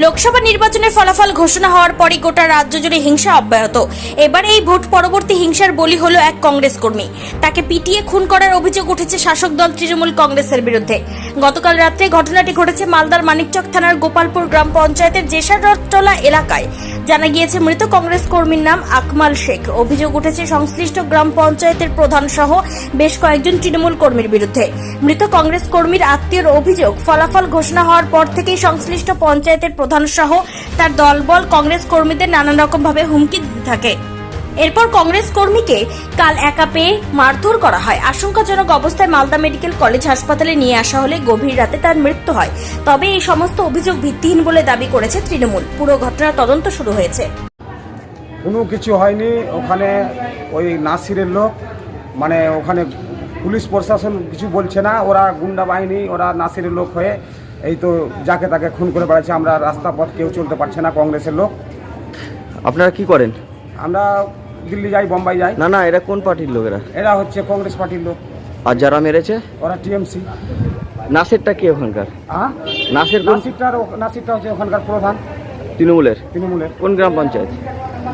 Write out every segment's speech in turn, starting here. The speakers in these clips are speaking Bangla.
লোকসভা নির্বাচনের ফলাফল ঘোষণা হওয়ার পরই গোটা রাজ্য জুড়ে হিংসা অব্যাহত। এবার এই ভোট পরবর্তী হিংসার বলি হলো এক কংগ্রেস কর্মী। তাকে পিটিয়ে খুন করার অভিযোগ উঠেছে শাসক দল তৃণমূল কংগ্রেসের বিরুদ্ধে। গতকাল রাত্রে ঘটনাটি ঘটেছে মালদার মানিকচক থানার গোপালপুর গ্রাম পঞ্চায়েতের জেসারটলা এলাকায়। জানা গিয়েছে, মৃত কংগ্রেস কর্মীর নাম আকমাল শেখ। অভিযোগ উঠেছে, সংশ্লিষ্ট গ্রাম পঞ্চায়েতের প্রধান সহ বেশ কয়েকজন তৃণমূল কর্মীর বিরুদ্ধে। মৃত কংগ্রেস কর্মীর আত্মীয়র অভিযোগ, ফলাফল ঘোষণা হওয়ার পর থেকেই সংশ্লিষ্ট পঞ্চায়েতের প্রধান সহ তার দলবল কংগ্রেস কর্মীদের নানান রকম ভাবে হুমকি দিতে থাকে। এরপর কংগ্রেস কর্মীকে কাল একা পেয়ে মারধর করা হয়। আশঙ্কাজনক অবস্থায় মালদা মেডিকেল কলেজ হাসপাতালে নিয়ে আসা হলে গভীর রাতে তার মৃত্যু হয়। তবে এই সমস্ত অভিযোগ ভিত্তিহীন বলে দাবি করেছে তৃণমূল। পুরো ঘটনার তদন্ত শুরু হয়েছে। কোনো কিছু হয়নি। ওখানে ওই নাসিরের লোক মানে ওখানে পুলিশ প্রশাসন কিছু বলছে না। ওরা গুন্ডা বাহিনী, ওরা নাসিরের লোক হয়ে এই তো যাকে তাকে খুন করে বেড়াচ্ছে আমরা রাস্তা পথ কেউ চলতে পারছে না কংগ্রেসের লোক। আপনারা কি করেন? আমরা দিল্লি যাই বোম্বাই যাই। না না এরা কোন পার্টির লোক এরা? এরা হচ্ছে কংগ্রেস পার্টির লোক। আর যারা মেরেছে? ওরা টিএমসি। নাসিরটা কি ওখানকার? হ্যাঁ নাসের নাসিরটার নাসিরটা হচ্ছে ওখানকার প্রধান। তৃণমূলের? তৃণমূলের। কোন গ্রাম পঞ্চায়েত?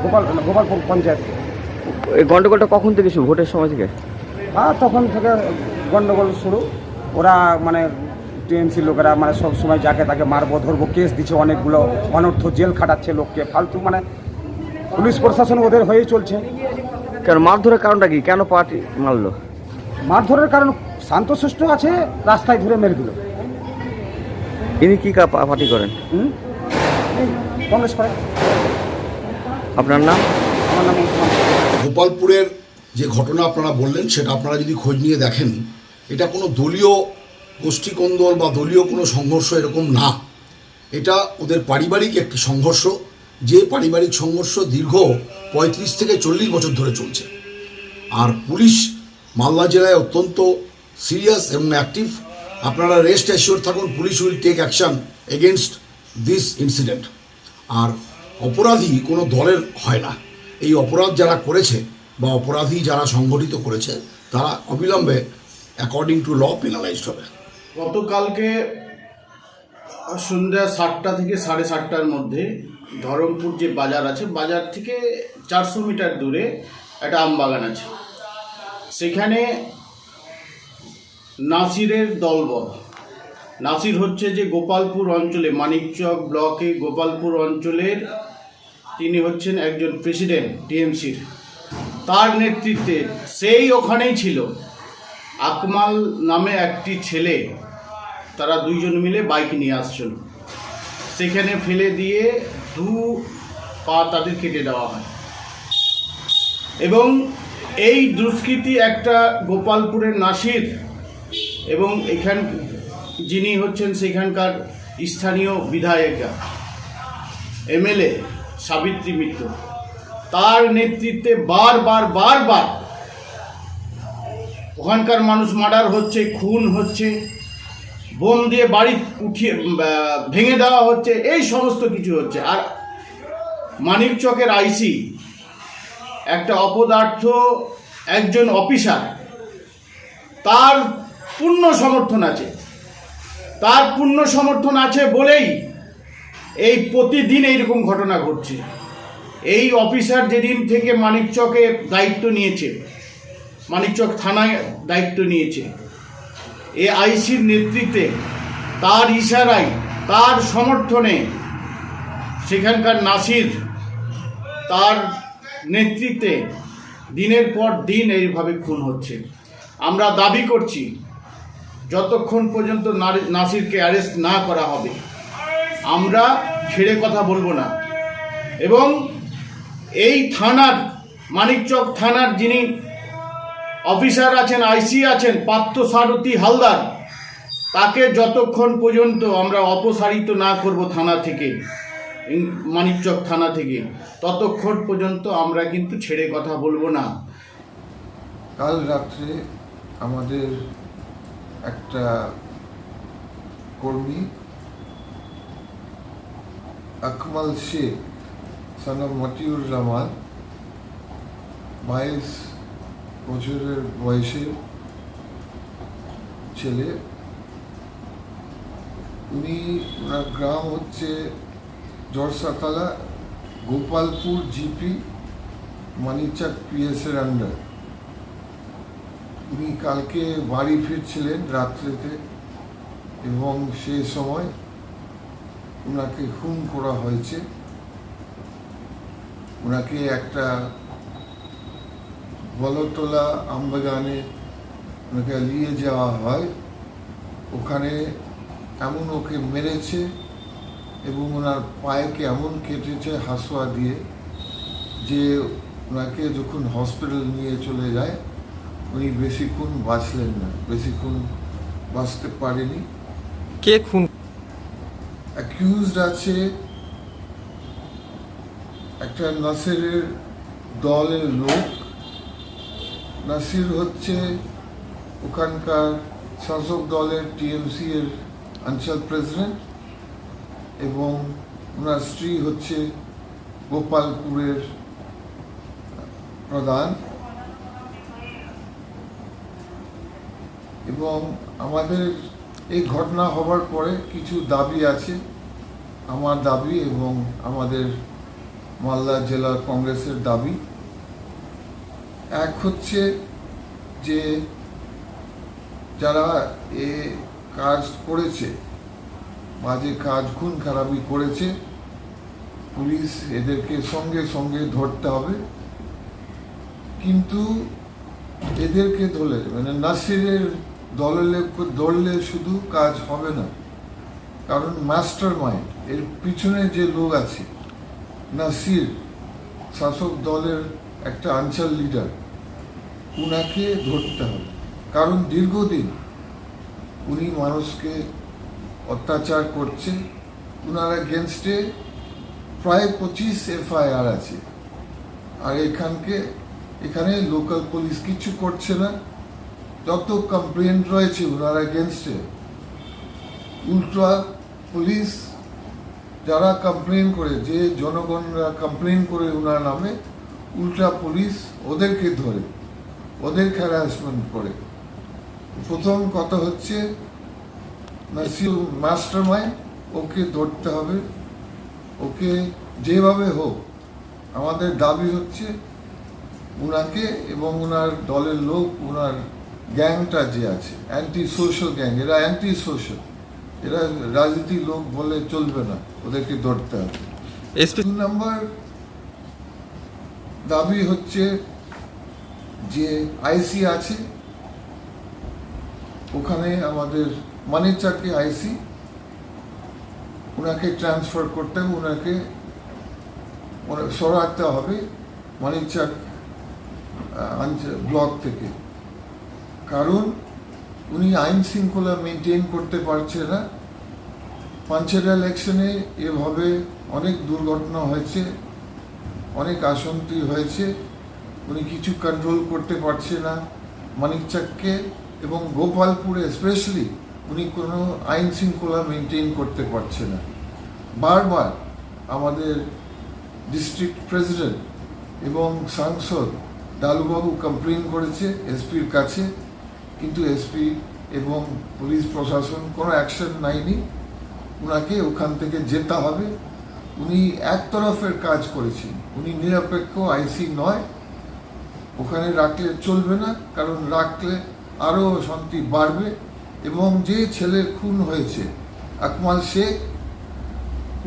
গোপাল গোপালপুর পঞ্চায়েত। এই গন্ডগোলটা কখন থেকে শুরু? ভোটের সময় থেকে? আর তখন থেকে গন্ডগোল শুরু। ওরা মানে টিএমসি লোকেরা মানে সব সময় যাকে তাকে মারবো ধরবো কেস দিচ্ছে অনেকগুলো অনর্থ জেল খাটাচ্ছে লোককে ফালতু মানে পুলিশ প্রশাসন ওদের হয়েই চলছে। কেন মারধরের কারণটা কি? কেন পার্টি মারলো? মারধরের কারণ শান্তশিষ্ট আছে রাস্তায় ধরে মেরে দিল। ইনি কি কা- পা- পার্টি করেন? হুম? কংগ্রেস করে। আপনার নাম? আমার নাম গোপালপুরের যে ঘটনা আপনারা বললেন সেটা আপনারা যদি খোঁজ নিয়ে দেখেন এটা কোনো দলীয় গোষ্ঠীকন্দল বা দলীয় কোনো সংঘর্ষ এরকম না। এটা ওদের পারিবারিক একটি সংঘর্ষ। যে পারিবারিক সংঘর্ষ দীর্ঘ পঁয়ত্রিশ থেকে চল্লিশ বছর ধরে চলছে। আর পুলিশ মালদা জেলায় অত্যন্ত সিরিয়াস এবং অ্যাক্টিভ। আপনারা রেস্ট অ্যাসিওর থাকুন, police will take action against this incident আর অপরাধী কোনো দলের হয় না। এই অপরাধ যারা করেছে বা অপরাধী যারা সংগঠিত করেছে, তারা অবিলম্বে অ্যাকর্ডিং টু ল পেনালাইজড হবে। গতকালকে সন্ধ্যা সাতটা থেকে সাড়ে সাতটার মধ্যে ধরমপুর যে বাজার আছে, বাজার থেকে চারশো মিটার দূরে একটা আমবাগান আছে। সেখানে নাসিরের দলবল। নাসির হচ্ছে যে গোপালপুর অঞ্চলে, মানিকচক ব্লকে গোপালপুর অঞ্চলের তিনি হচ্ছেন একজন প্রেসিডেন্ট, টিএমসির। তার নেতৃত্বে সেই ওখানেই ছিল আকমাল নামে একটি ছেলে তারা দুইজন মিলে বাইক নিয়ে আসছিল। সেখানে ফেলে দিয়ে দু পা তাদের কেটে দেওয়া হয়। এবং এই দুষ্কৃতি একটা গোপালপুরের নাসির এবং এখান যিনি হচ্ছেন সেখানকার স্থানীয় বিধায়িকা এমএলএ সাবিত্রী মিত্র। তার নেতৃত্বে বারবার বারবার ওখানকার মানুষ মার্ডার হচ্ছে, খুন হচ্ছে। বোম দিয়ে বাড়ি উঠিয়ে ভেঙে দেওয়া হচ্ছে, এই সমস্ত কিছু হচ্ছে। আর মানিকচকের আইসি একটা অপদার্থ, একজন অফিসার, তার পূর্ণ সমর্থন আছে। তার পূর্ণ সমর্থন আছে বলেই এই প্রতিদিন এইরকম ঘটনা ঘটছে। এই অফিসার যেদিন থেকে মানিকচকে দায়িত্ব নিয়েছে মানিকচক থানায় দায়িত্ব নিয়েছে এ আইসির নেতৃত্বে তার ইশারায়, তার সমর্থনে সেখানকার নাসির তার নেতৃত্বে দিনের পর দিন এইভাবে খুন হচ্ছে। আমরা দাবি করছি, যতক্ষণ পর্যন্ত নাসিরকে অ্যারেস্ট না করা হবে, আমরা ছেড়ে কথা বলব না। এবং এই থানার, মানিকচক থানার যিনি অফিসার আছেন, আইসি আছেন, পার্থ সারথী হালদার। তাকে যতক্ষণ পর্যন্ত আমরা অপসারিত না করব থানা থেকে মানিকচক থানা থেকে, ততক্ষণ পর্যন্ত আমরা কিন্তু ছেড়ে কথা বলব না। কাল রাত্রে আমাদের একটা কর্মী, আকমাল শেখ সানাম মতিউর রহমান বাইশ বছরের বয়সের ছেলে, উনি ওনার গ্রাম হচ্ছে জোরসাতলা গোপালপুর জিপি মানিচাক পিএস এর আন্ডার উনি কালকে বাড়ি ফিরছিলেন রাত্রেতে এবং সে সময় ওনাকে খুন করা হয়েছে। ওনাকে একটা বলতলা আমবাগানে ওনাকে নিয়ে যাওয়া হয়। ওখানে এমন ওকে মেরেছে এবং ওনার পায়েকে এমন কেটেছে হাসুয়া দিয়ে যে ওনাকে যখন হসপিটাল নিয়ে চলে যায় উনি বেশিক্ষণ বাঁচলেন না বেশিক্ষণ বাঁচতে পারেনি। কে খুন? অ্যাকিউজড আছে একটা নাসিরের দলের লোক নাসির হচ্ছে ওখানকার শাসক দলের টিএমসি এর আঞ্চল প্রেসিডেন্ট এবং ওনার স্ত্রী হচ্ছে গোপালপুরের প্রধান। এবং আমাদের এই ঘটনা হবার পরে কিছু দাবি আছে, আমার দাবি এবং আমাদের মালদা জেলা কংগ্রেসের দাবি। এক হচ্ছে যে যারা এ কাজ করেছে, বাজে কাজ, খুন খারাপি করেছে, পুলিশ এদেরকে সঙ্গে সঙ্গে ধরতে হবে। কিন্তু এদেরকে ধরলে মানে নাসিরের দলের ধরলে শুধু কাজ হবে না। কারণ মাস্টার মাইন্ড এর পিছনে যে লোক আছে, নাসির, শাসক দলের একটা অঞ্চল লিডার উনাকে ধরতে হবে। কারণ দীর্ঘদিন উনি মানুষকে অত্যাচার করছে, উনার এগেনস্টে প্রায় পঁচিশ এফআইআর আছে। আর এখানকে, এখানে লোকাল পুলিশ কিছু করছে না। যত কমপ্লেন রয়েছে ওনার এগেনস্টে উল্টা পুলিশ যারা কমপ্লেন করে, যে জনগণরা কমপ্লেন করে ওনার নামে উল্টা পুলিশ ওদেরকে ধরে ওদেরকে হ্যারাসমেন্ট করে। প্রথম কথা হচ্ছে মাস্টার মাইন্ড ওকে ধরতে হবে। ওকে যেভাবে হোক আমাদের দাবি হচ্ছে উনাকে এবং ওনার দলের লোক ওনার গ্যাংটা যে আছে অ্যান্টি সোশ্যাল গ্যাং এরা অ্যান্টি সোশ্যাল এরা রাজনীতি লোক বলে চলবে না ওদেরকে ধরতে হবে। দু নাম্বার দাবি হচ্ছে যে আইসি আছে। ওখানে আমাদের মানিচাকে আইসি। ওনাকে ট্রান্সফার করতে হবে, ওনাকে সরাতে হবে মানিচাক ব্লক থেকে। কারণ উনি আইন শৃঙ্খলা মেনটেন করতে পারছে না। পাঞ্চের ইলেকশনে এভাবে অনেক দুর্ঘটনা হয়েছে। অনেক আশঙ্কি হয়েছে। উনি কিছু কন্ট্রোল করতে পারছে না। মানিকচাককে এবং গোপালপুরে স্পেশালি উনি কোনো আইন শৃঙ্খলা মেনটেন করতে পারছে না। বারবার আমাদের ডিস্ট্রিক্ট প্রেসিডেন্ট এবং সাংসদ ডালুবাবু কমপ্লেন করেছে এসপির কাছে। কিন্তু এসপি এবং পুলিশ প্রশাসন কোনো অ্যাকশন নেয়নি। ওনাকে ওখান থেকে যেতে হবে। উনি একতরফের কাজ করেছেন। উনি নিরপেক্ষ আইসি নয়। ওখানে রাখলে চলবে না, কারণ রাখলে আরও শান্তি বাড়বে। এবং যে ছেলে খুন হয়েছে, আকমাল শেখ,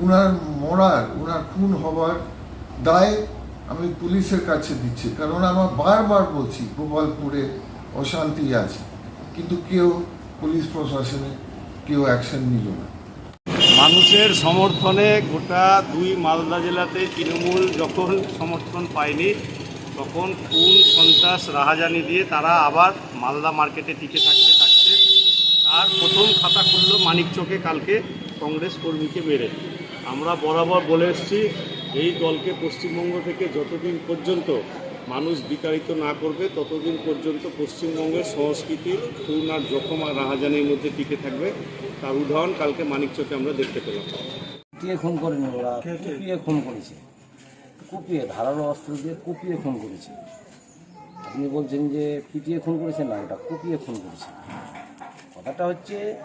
উনার মরার, উনার খুন হবার দায় আমি পুলিশের কাছে দিচ্ছি। কারণ আমার বারবার বলছি, গোপালপুরে অশান্তি আছে। কিন্তু কেউ পুলিশ প্রশাসনে কেউ অ্যাকশন নিল না। মানুষের সমর্থনে গোটা দুই মালদা জেলাতে তৃণমূল যখন সমর্থন পায়নি, তখন খুন, সন্ত্রাস, রাহাজানি দিয়ে তারা আবার মালদা মার্কেটে টিকে থাকতে থাকতে তার প্রথম খাতা খুলল মানিকচকে কালকে কংগ্রেস কর্মীকে মেরে। আমরা বরাবর বলে এসেছি, এই দলকে পশ্চিমবঙ্গ থেকে যতদিন পর্যন্ত মানুষ বিতাড়িত না করবে ততদিন পর্যন্ত পশ্চিমবঙ্গের সংস্কৃতি খুন আর জখম আর রাহাজানির মধ্যে টিকে থাকবে। তার উদাহরণ কালকে মানিকচকে আমরা দেখতে পেলাম। কুপিয়ে খুন করেনি ওরা কুপিয়ে খুন করেছে। কুপিয়ে ধারালো অস্ত্র দিয়ে কুপিয়ে খুন করেছে। আপনি বলছেন যে পিটিয়ে খুন করেছে? না ওটা কুপিয়ে খুন করেছে। কথাটা হচ্ছে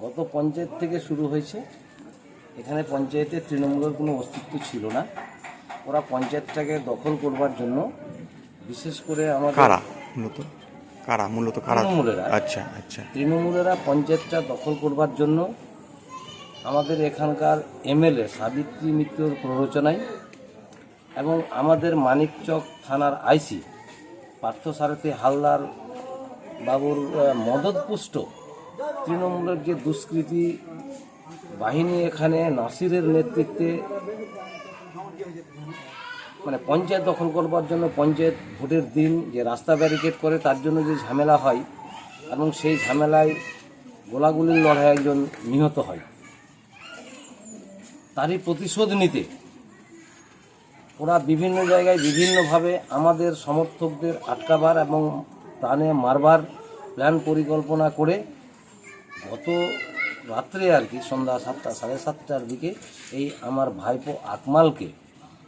গত পঞ্চায়েত থেকে শুরু হয়েছে। এখানে পঞ্চায়েতে তৃণমূলের কোনো অস্তিত্ব ছিল না। ওরা পঞ্চায়েতটাকে দখল করবার জন্য বিশেষ করে আমাদের কারা? মূলত? কারা? মূলত কারা? তৃণমূলেরা। আচ্ছা আচ্ছা। তৃণমূলেরা পঞ্চায়েতটা দখল করবার জন্য আমাদের এখানকার এমএলএ সাবিত্রী মিত্রর প্ররোচনায় এবং আমাদের মানিকচক থানার আইসি পার্থসারথী হালদার বাবুর মদতপুষ্ট তৃণমূলের যে দুষ্কৃতী বাহিনী এখানে নাসিরের নেতৃত্বে মানে পঞ্চায়েত দখল করবার জন্য পঞ্চায়েত ভোটের দিন যে রাস্তা ব্যারিকেড করে, তার জন্য যে ঝামেলা হয় এবং সেই ঝামেলায় গোলাগুলির লড়াই একজন নিহত হয়। তারই প্রতিশোধ নিতে ওরা বিভিন্ন জায়গায় বিভিন্নভাবে আমাদের সমর্থকদের আটকাবার এবং প্রাণে মারবার প্ল্যান পরিকল্পনা করে গত রাত্রে আর কি সন্ধ্যা সাতটা, সাড়ে সাতটার দিকে এই আমার ভাইপো আকমালকে